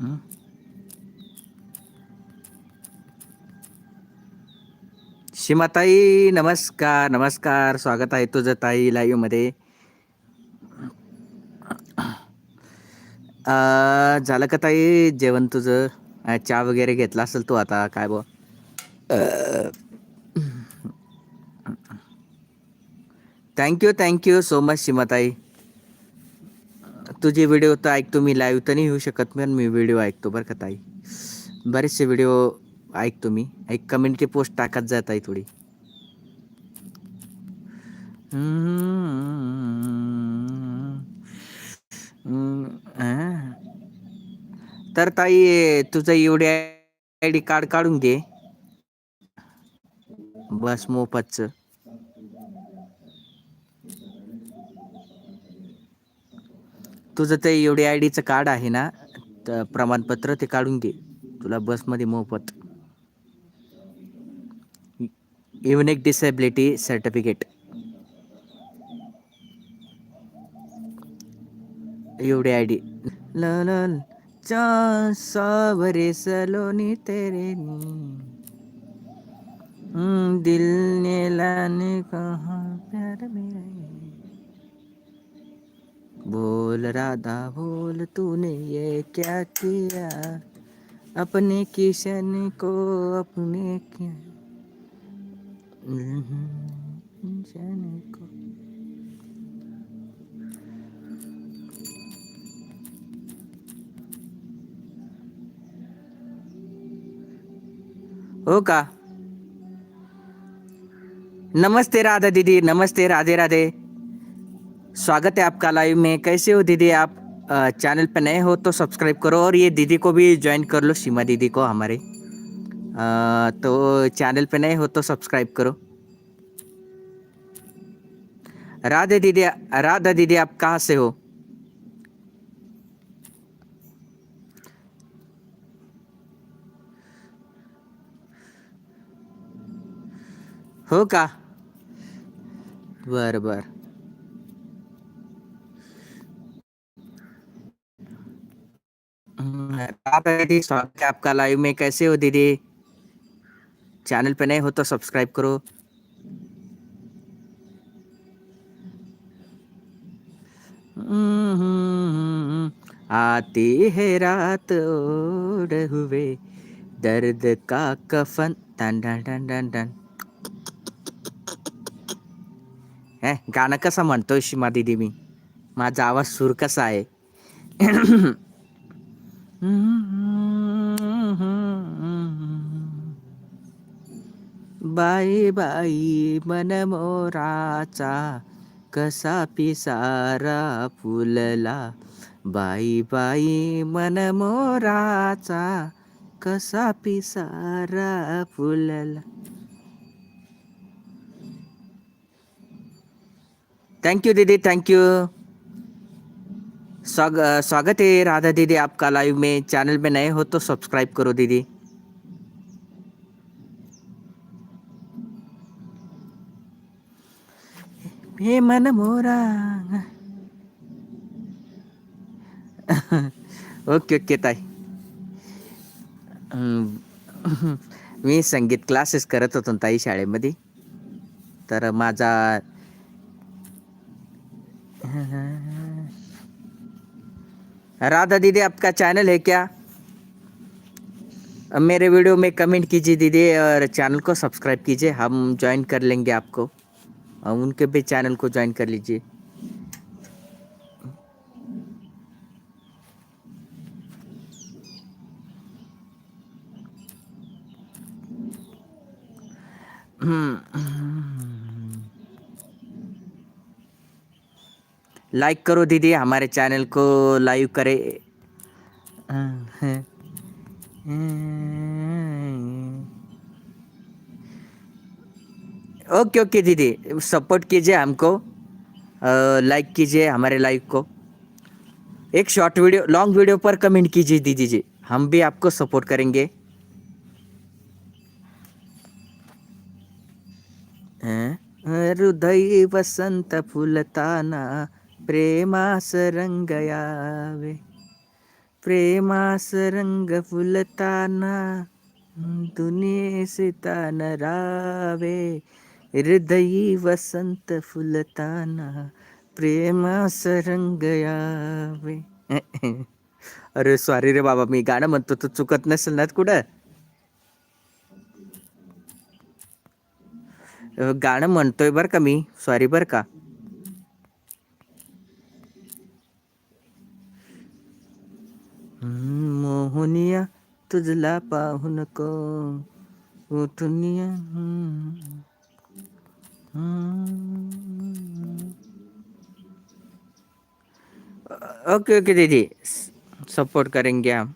हं? सीमाताई नमस्कार नमस्कार. स्वागत आहे तुझं ताई लाईव्हमध्ये. झालं का ताई जेवण तुझं? चहा वगैरे घेतला असेल तू आता काय बो thank you thank you so much Seematai. तुझे व्हिडिओ तर ऐकतो मी लाईव्ह तर नाही येऊ शकत पण मी व्हिडिओ ऐकतो बरं का ताई. बरेचसे व्हिडिओ ऐकतो मी. एक कम्युनिटी पोस्ट टाकत जात आहे थोडी. तर ताई तुझं एवढे आय डी कार्ड काढून घे. बस मोफतचं. तुझं ते एवढी आय डीचं कार्ड आहे ना तर प्रमाणपत्र ते काढून घे. तुला बसमध्ये मोफत. Unique disability certificate. एवढी आय डी ल सावरे सलोनी तेरे नी दिल ने लाने कहा प्यार मेरा बोल, राधा बोल, तूने ये क्या किया? अपने किशन को अपने क्या? किशन को। हो का नमस्ते राधा दीदी, नमस्ते राधे राधे। स्वागत है आपका लाइव में। कैसे हो दीदी आप? चैनल पर नए हो तो सब्सक्राइब करो और ये दीदी को भी ज्वाइन कर लो, सीमा दीदी को हमारे। तो चैनल पर नए हो तो सब्सक्राइब करो। राधे दीदी, राधा दीदी आप कहाँ से हो? हो का? बर बर। राधा दीदी स्वागत है आपका लाइव में कैसे हो दीदी? चैनल पे नए हो तो सब्सक्राइब करो। हम्म, आती है रात ओढ़ हुए दर्द का कफन। टन टन टन टन टन हे गाणं कसं म्हणतोय शिमा दीदी मी? माझा आवाज़ सूर कसा आहे. बाई बाई मन मोराचा कसा पिसारा फुलला बाई बाई मन मोराचा कसा पिसारा फुलला थैंक यू दीदी थैंक यू स्वाग, स्वागत है राधा दीदी आपका लाइव में। चैनल में नए हो तो सब्सक्राइब करो दीदी। हे मन मोरा। ओके ओके ताई। मी संगीत क्लासेस करत होतो ताई शाळेमध्ये. तर माझा राधा दीदी, आपका चैनल है क्या? मेरे वीडियो में कमेंट कीजिए दीदी और चैनल को सब्सक्राइब कीजिए। हम ज्वाइन कर लेंगे आपको। और उनके भी चैनल को ज्वाइन कर लीजिए। लाइक करो दीदी, हमारे चैनल को लाइव करे। ओके ओके दीदी सपोर्ट कीजिए हमको। लाइक कीजिए हमारे लाइव को। एक शॉर्ट वीडियो लॉन्ग वीडियो पर कमेंट कीजिए दीदी जी। हम भी आपको सपोर्ट करेंगे? हृदय वसंत फुलताना। प्रेमास रंग यावे प्रेमास रंग फुलताना दुनिये तान रावे. हृदयी वसंत फुलताना प्रेमास रंग यावे अरे सॉरी रे बाबा मी गाणं म्हणतो तू चुकत नसेल ना कुठं? गाणं म्हणतोय बरं का मी. सॉरी बरं का. तुझला पाहू नको उठुनिया. ओके ओके, दीदी सपोर्ट करेंगे हम.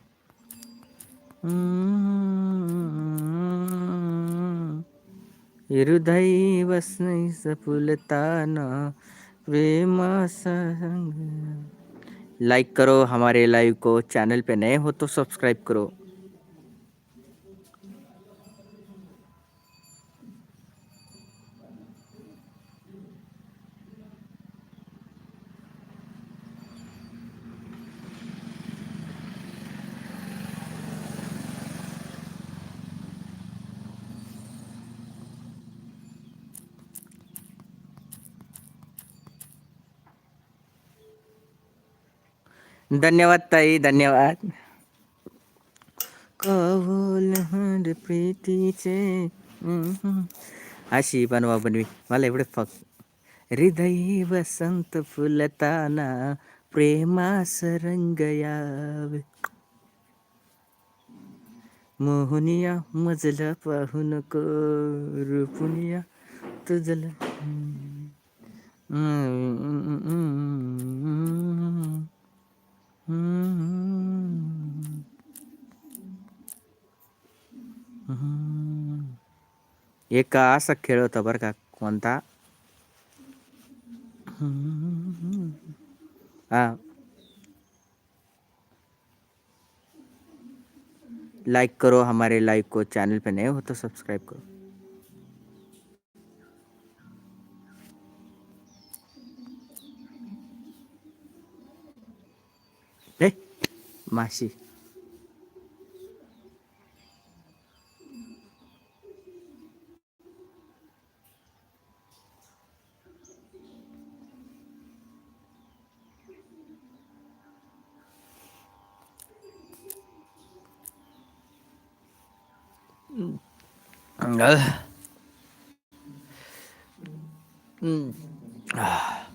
हृदय वसनीस फुलताना प्रेमासा रंग लाइक करो हमारे लाइव को चैनल पे नए हो तो सब्सक्राइब करो धन्यवाद ताई धन्यवाद. कौल हर प्रीतीचे अशी बनवा बनवी. मला एवढे फक्त हृदय वसंत फुलताना प्रेमास रंग यावे. मोहनिया मजला पाहून को रुपुनिया तुझला. एक असा खेळ होता बरं का कोणता हम्म. हा। लाइक करो, हमारे लाइक को चैनल पे नए हो तो सब्सक्राइब करो। Mashi. Ừ. Ừ. À.